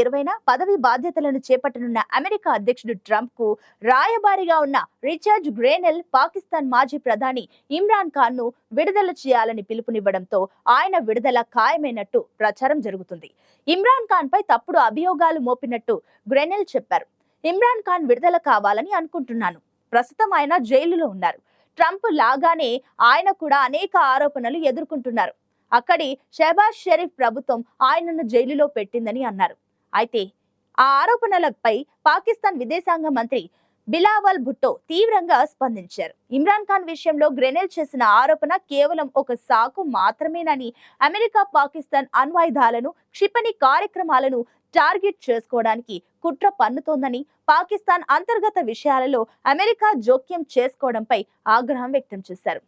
ఇరవైన పదవి బాధ్యతలను చేపట్టనున్న అమెరికా అధ్యక్షుడు ట్రంప్కు రాయబారిగా ఉన్న రిచర్డ్ గ్రేనెల్ పాకిస్తాన్ మాజీ ప్రధాని ఇమ్రాన్ ఖాన్ను విడుదల చేయాలని పిలుపునివ్వడంతో ఆయన విడుదల ఖాయమైనట్టు ప్రచారం జరుగుతుంది. ఇమ్రాన్ ఖాన్ పై తప్పుడు అభియోగాలు మోపినట్టు గ్రెనెల్ చెప్పారు. ఇమ్రాన్ ఖాన్ విడుదల కావాలని అనుకుంటున్నాను. ప్రస్తుతం ఆయన జైలులో ఉన్నారు. ట్రంప్ లాగానే ఆయన కూడా అనేక ఆరోపణలు ఎదుర్కొంటున్నారు. అక్కడి షెబాజ్ షరీఫ్ ప్రభుత్వం ఆయనను జైలులో పెట్టిందని అన్నారు. అయితే ఆ ఆరోపణలపై పాకిస్తాన్ విదేశాంగ మంత్రి బిలావల్ భుట్టో తీవ్రంగా స్పందించారు. ఇమ్రాన్ ఖాన్ విషయంలో గ్రెనెల్ చేసిన ఆరోపణ కేవలం ఒక సాకు మాత్రమేనని అమెరికా పాకిస్తాన్ అణ్వాయుధాలను క్షిపణి కార్యక్రమాలను టార్గెట్ చేసుకోవడానికి కుట్ర పన్నుతోందని పాకిస్తాన్ అంతర్గత విషయాలలో అమెరికా జోక్యం చేసుకోవడంపై ఆగ్రహం వ్యక్తం చేశారు.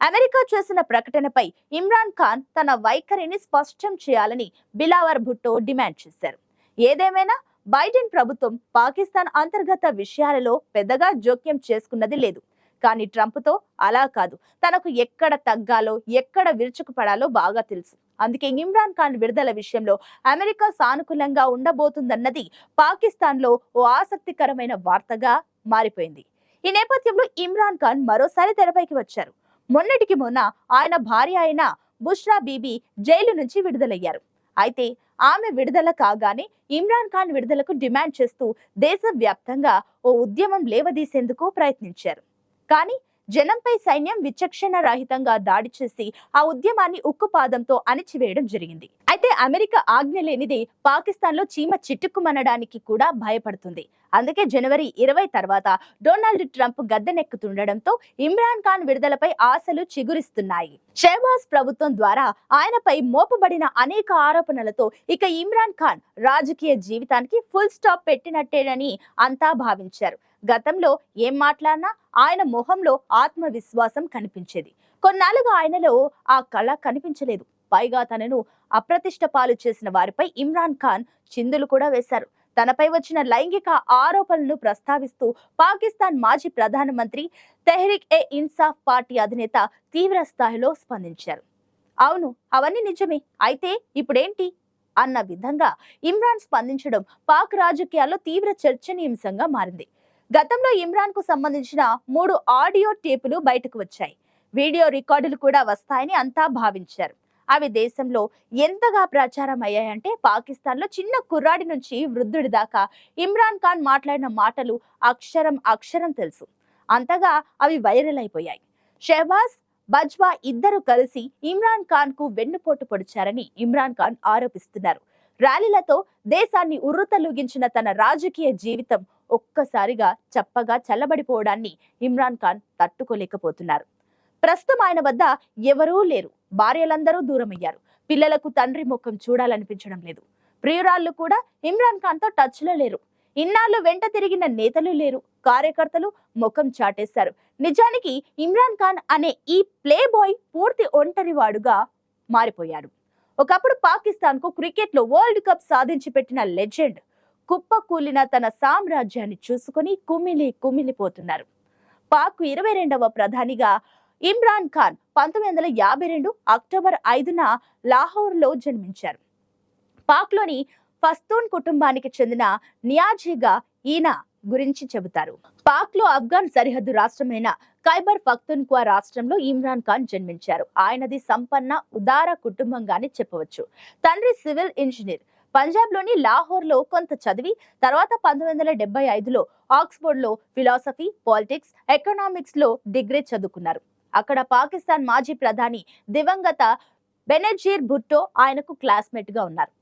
అమెరికా చేసిన ప్రకటనపై ఇమ్రాన్ ఖాన్ తన వైఖరిని స్పష్టం చేయాలని బిలావర్ భుట్టో డిమాండ్ చేశారు. ఏదేమైనా బైడెన్ ప్రభుత్వం పాకిస్తాన్ అంతర్గత విషయాలలో పెద్దగా జోక్యం చేసుకున్నది లేదు. కానీ ట్రంప్తో అలా కాదు. తనకు ఎక్కడ తగ్గాలో ఎక్కడ విరుచుకుపడాలో బాగా తెలుసు. అందుకే ఇమ్రాన్ ఖాన్ విడుదల విషయంలో అమెరికా సానుకూలంగా ఉండబోతుందన్నది పాకిస్తాన్లో ఓ ఆసక్తికరమైన వార్తగా మారిపోయింది. ఈ నేపథ్యంలో ఇమ్రాన్ ఖాన్ మరోసారి తెరపైకి వచ్చారు. మొన్నటికి మొన్న ఆయన భార్య అయిన బుష్రా బీబీ జైలు నుంచి విడుదలయ్యారు. అయితే ఆమె విడుదల కాగానే ఇమ్రాన్ ఖాన్ విడుదలకు డిమాండ్ చేస్తూ దేశవ్యాప్తంగా ఓ ఉద్యమం లేవదీసేందుకు ప్రయత్నించారు. కానీ జనంపై సైన్యం విచక్షణ రహితంగా దాడి చేసి ఆ ఉద్యమాన్ని ఉక్కుపాదంతో అణిచివేయడం జరిగింది. అయితే అమెరికా ఆజ్ఞ లేనిదే పాకిస్తాన్లో చీమ చిట్టుకుమనడానికి కూడా భయపడుతుంది. అందుకే జనవరి ఇరవై తర్వాత డొనాల్డ్ ట్రంప్ గద్దెనెక్కుతుండడంతో ఇమ్రాన్ ఖాన్ విడుదలపై ఆశలు చిగురిస్తున్నాయి. షహబాజ్ ప్రభుత్వం ద్వారా ఆయనపై మోపబడిన అనేక ఆరోపణలతో ఇక ఇమ్రాన్ ఖాన్ రాజకీయ జీవితానికి ఫుల్ స్టాప్ పెట్టినట్టేనని అంతా భావించారు. గతంలో ఏం మాట్లాడినా ఆయన మొహంలో ఆత్మవిశ్వాసం కనిపించేది. కొన్నాళ్ళుగా ఆయనలో ఆ కళ కనిపించలేదు. పైగా తనను అప్రతిష్ట పాలు చేసిన వారిపై ఇమ్రాన్ ఖాన్ చిందులు కూడా వేశారు. తనపై వచ్చిన లైంగిక ఆరోపణలను ప్రస్తావిస్తూ పాకిస్తాన్ మాజీ ప్రధానమంత్రి తెహ్రిక్ ఏ ఇన్సాఫ్ పార్టీ అధినేత తీవ్ర స్థాయిలో స్పందించారు. అవును అవన్నీ నిజమే. అయితే ఇప్పుడేంటి? అన్న విధంగా ఇమ్రాన్ స్పందించడం పాక్ రాజకీయాల్లో తీవ్ర చర్చనీయాంశంగా మారింది. గతంలో ఇమ్రాన్కు సంబంధించిన మూడు ఆడియో టేపులు బయటకు వచ్చాయి. వీడియో రికార్డులు కూడా వస్తాయని అంతా భావించారు. అవి దేశంలో ఎంతగా ప్రచారం అయ్యాయంటే పాకిస్తాన్లో చిన్న కుర్రాడి నుంచి వృద్ధుడి దాకా ఇమ్రాన్ ఖాన్ మాట్లాడిన మాటలు అక్షరం అక్షరం తెలుసు. అంతగా అవి వైరల్ అయిపోయాయి. షెహబాజ్ బజ్వా ఇద్దరు కలిసి ఇమ్రాన్ ఖాన్కు వెన్నుపోటు పొడిచారని ఇమ్రాన్ ఖాన్ ఆరోపిస్తున్నారు. ర్యాలీలతో దేశాన్ని ఉర్రుతలుగించిన తన రాజకీయ జీవితం ఒక్కసారిగా చప్పగా చల్లబడిపోవడాన్ని ఇమ్రాన్ ఖాన్ తట్టుకోలేకపోతున్నారు. ప్రస్తుతం ఆయన వద్ద ఎవరూ లేరు. భార్యలందరూ దూరమయ్యారు. పిల్లలకు తండ్రి ముఖం చూడాలనిపించడం లేదు. ప్రియురాళ్ళు కూడా ఇమ్రాన్ ఖాన్తో టచ్లో లేరు. ఇన్నాళ్ళు వెంట తిరిగిన నేతలు లేరు. కార్యకర్తలు ముఖం చాటేశారు. నిజానికి ఇమ్రాన్ ఖాన్ అనే ఈ ప్లే బాయ్ పూర్తి ఒంటరివాడుగా మారిపోయాడు. ఒకప్పుడు పాకిస్తాన్కు క్రికెట్లో వరల్డ్ కప్ సాధించి పెట్టిన లెజెండ్ కుప్పకూలిన తన సామ్రాజ్యాన్ని చూసుకుని కుమిలి కుమిలిపోతున్నారు. పాక్ ఇరవై రెండవ ప్రధానిగా ఇమ్రాన్ ఖాన్ పంతొమ్మిది వందల యాభై రెండు అక్టోబర్ ఐదున లాహోర్లో జన్మించారు. పాక్లోని ఫస్తూన్ కుటుంబానికి చెందిన నియాజీగా ఈయన గురించి చెబుతారు. పాక్లో ఆఫ్ఘన్ సరిహద్దు రాష్ట్రమైన ఖైబర్ పఖ్తున్ఖ్వా రాష్ట్రంలో ఇమ్రాన్ ఖాన్ జన్మించారు. ఆయనది సంపన్న ఉదార కుటుంబంగానే చెప్పవచ్చు. తండ్రి సివిల్ ఇంజనీర్. పంజాబ్లోని లాహోర్లో కొంత చదివి తర్వాత పంతొమ్మిది వందల డెబ్బై ఐదులో ఆక్స్ఫోర్డ్లో ఫిలాసఫీ పాలిటిక్స్ ఎకనామిక్స్లో డిగ్రీ చదువుకున్నారు. అక్కడ పాకిస్తాన్ మాజీ ప్రధాని దివంగత బెనజీర్ భుట్టో ఆయనకు క్లాస్మేట్గా ఉన్నారు.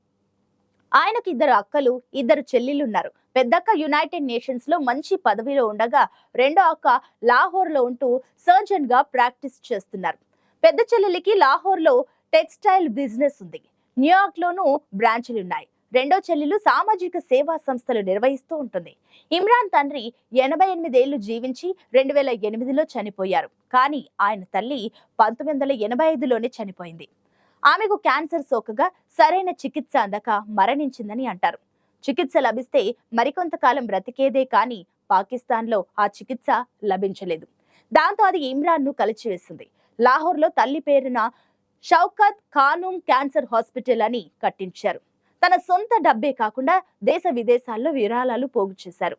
ఆయనకు ఇద్దరు అక్కలు ఇద్దరు చెల్లెలున్నారు ఉన్నారు పెద్దక్క యునైటెడ్ నేషన్స్లో మంచి పదవిలో ఉండగా రెండో అక్క లాహోర్లో ఉంటూ సర్జన్గా ప్రాక్టీస్ చేస్తున్నారు. పెద్ద చెల్లెలికి లాహోర్లో టెక్స్టైల్ బిజినెస్ ఉంది. న్యూయార్క్ లోనూ బ్రాంచులు ఉన్నాయి రెండో చెల్లెలు సామాజిక సేవా సంస్థలు నిర్వహిస్తూ ఉంటుంది. ఇమ్రాన్ తండ్రి ఎనభై ఎనిమిదేళ్ళు జీవించి రెండు వేల ఎనిమిదిలో చనిపోయారు. కానీ ఆయన తల్లి పంతొమ్మిది వందల ఎనభై ఐదులోనే చనిపోయింది. ఆమెకు క్యాన్సర్ సోకగా సరైన చికిత్స అందక మరణించిందని అంటారు. చికిత్స లభిస్తే మరికొంతకాలం బ్రతికేదే కానీ పాకిస్తాన్లో ఆ చికిత్స లభించలేదు. దాంతో అది ఇమ్రాన్ను కలిచివేసింది. లాహోర్లో తల్లి పేరున షౌకత్ ఖానూమ్ క్యాన్సర్ హాస్పిటల్ అని కట్టించారు. తన సొంత డబ్బే కాకుండా దేశ విదేశాల్లో విరాళాలు పోగు చేశారు.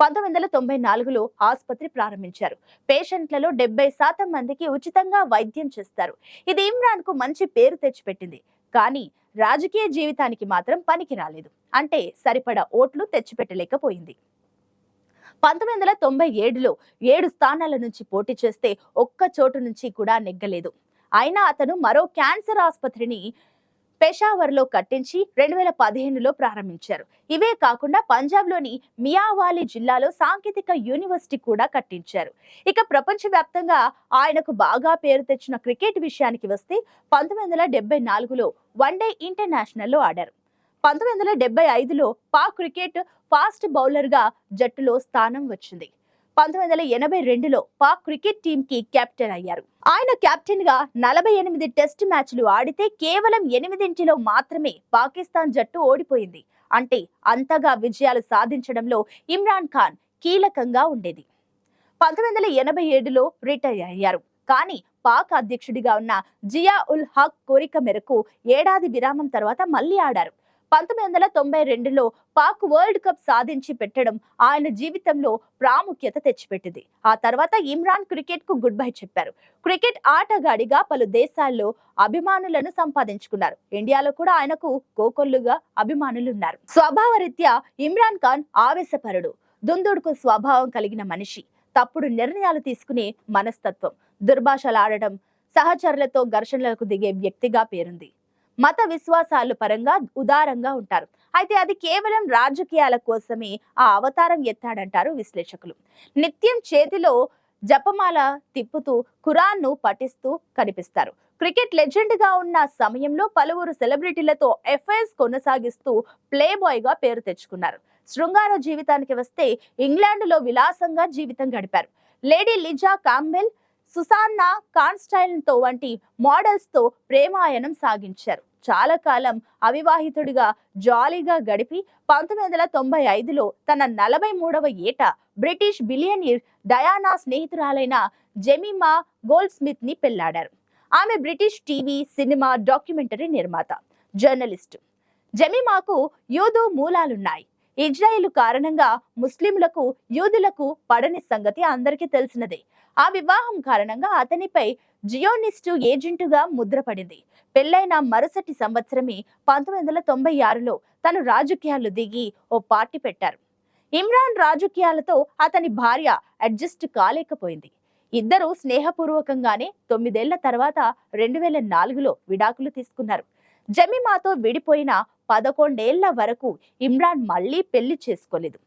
పంతొమ్మిది వందల తొంభై నాలుగులో ఆసుపత్రి ప్రారంభించారు. పేషెంట్లలో డెబ్బై శాతం మందికి ఉచితంగా వైద్యం చేస్తారు. ఇది ఇమ్రాన్కు మంచి పేరు తెచ్చిపెట్టింది. కానీ రాజకీయ జీవితానికి మాత్రం పనికి రాలేదు. అంటే సరిపడా ఓట్లు తెచ్చిపెట్టలేకపోయింది. పంతొమ్మిది వందల తొంభై ఏడులో ఏడు స్థానాల నుంచి పోటీ చేస్తే ఒక్క చోటు నుంచి కూడా నెగ్గలేదు. అయినా అతను మరో క్యాన్సర్ ఆసుపత్రిని పెషావర్లో కట్టించి రెండు వేల పదిహేనులో ప్రారంభించారు. ఇవే కాకుండా పంజాబ్లోని మియావాలి జిల్లాలో సాంకేతిక యూనివర్సిటీ కూడా కట్టించారు. ఇక ప్రపంచవ్యాప్తంగా ఆయనకు బాగా పేరు తెచ్చిన క్రికెట్ విషయానికి వస్తే పంతొమ్మిది వందల డెబ్బై నాలుగులో వన్డే ఇంటర్నేషనల్లో ఆడారు. పంతొమ్మిది వందల డెబ్బై ఐదులో పాక్ క్రికెట్ ఫాస్ట్ బౌలర్గా జట్టులో స్థానం వచ్చింది. పంతొమ్మిది వందల ఎనభై రెండులో పాక్ క్రికెట్ టీంకి కెప్టెన్ అయ్యారు. ఆయన కెప్టెన్గా నలభై ఎనిమిది టెస్ట్ మ్యాచ్లు ఆడితే కేవలం ఎనిమిదింటిలో మాత్రమే పాకిస్తాన్ జట్టు ఓడిపోయింది. అంటే అంతగా విజయాలు సాధించడంలో ఇమ్రాన్ ఖాన్ కీలకంగా ఉండేది. పంతొమ్మిది వందల ఎనభై ఏడులో రిటైర్ అయ్యారు. కానీ పాక్ అధ్యక్షుడిగా ఉన్న జియా ఉల్ హక్ కోరిక మేరకు ఏడాది విరామం తర్వాత మళ్ళీ ఆడారు. పంతొమ్మిది వందల తొంభై రెండులో పాక్ వరల్డ్ కప్ సాధించి పెట్టడం ఆయన జీవితంలో ప్రాముఖ్యత తెచ్చిపెట్టింది. ఆ తర్వాత ఇమ్రాన్ క్రికెట్కు గుడ్ బై చెప్పారు. క్రికెట్ ఆటగాడిగా పలు దేశాల్లో అభిమానులను సంపాదించుకున్నారు. ఇండియాలో కూడా ఆయనకు కోకొల్లుగా అభిమానులున్నారు. స్వభావరీత్యా ఇమ్రాన్ ఖాన్ ఆవేశపరుడు. దుందుడుకు స్వభావం కలిగిన మనిషి. తప్పుడు నిర్ణయాలు తీసుకునే మనస్తత్వం. దుర్భాషలాడడం సహచరులతో ఘర్షణలకు దిగే వ్యక్తిగా పేరుంది. మత విశ్వాసాలు పరంగా ఉదారంగా ఉంటారు. అయితే అది కేవలం రాజకీయాల కోసమే ఆ అవతారం ఎత్తాడంటారు విశ్లేషకులు. నిత్యం చేతిలో జపమాల తిప్పుతూ ఖురాన్ను పఠిస్తూ కనిపిస్తారు. క్రికెట్ లెజెండ్గా ఉన్న సమయంలో పలువురు సెలబ్రిటీలతో ఎఫ్ఐఎస్ కొనసాగిస్తూ ప్లే పేరు తెచ్చుకున్నారు. శృంగార జీవితానికి వస్తే ఇంగ్లాండ్లో విలాసంగా జీవితం గడిపారు. లేడీ లిజా కాంబెల్ సుసాన్నా కాన్స్టైల్తో వంటి మోడల్స్తో ప్రేమాయణం సాగించారు. చాలా కాలం అవివాహితుడిగా జాలీగా గడిపి పంతొమ్మిది వందల తొంభై ఐదులో తన నలభై మూడవ ఏట బ్రిటిష్ బిలియనీర్ డయానా స్నేహితురాలైన జెమిమా గోల్డ్ స్మిత్ని పెళ్ళాడారు. ఆమె బ్రిటిష్ టీవీ సినిమా డాక్యుమెంటరీ నిర్మాత జర్నలిస్టు. జెమిమాకు యూదు మూలాలున్నాయి. ఇజ్రాయిల్ కారణంగా ముస్లింలకు యూదులకు పడని సంగతి అందరికీ తెలిసినదే. ఆ వివాహం కారణంగా అతనిపై జియోనిస్టు ఏజెంటుగా ముద్రపడింది. పెళ్ళైన మరుసటి సంవత్సరమే పంతొమ్మిది వందల తొంభై ఆరులో తను రాజకీయాలు దిగి ఓ పార్టీ పెట్టారు. ఇమ్రాన్ రాజకీయాలతో అతని భార్య అడ్జస్ట్ కాలేకపోయింది. ఇద్దరు స్నేహపూర్వకంగానే తొమ్మిదేళ్ళ తర్వాత రెండు వేల నాలుగులో విడాకులు తీసుకున్నారు. జమీమాతో విడిపోయిన పదకొండేళ్ళ వరకు ఇమ్రాన్ మళ్ళీ పెళ్ళి చేసుకోలేదు.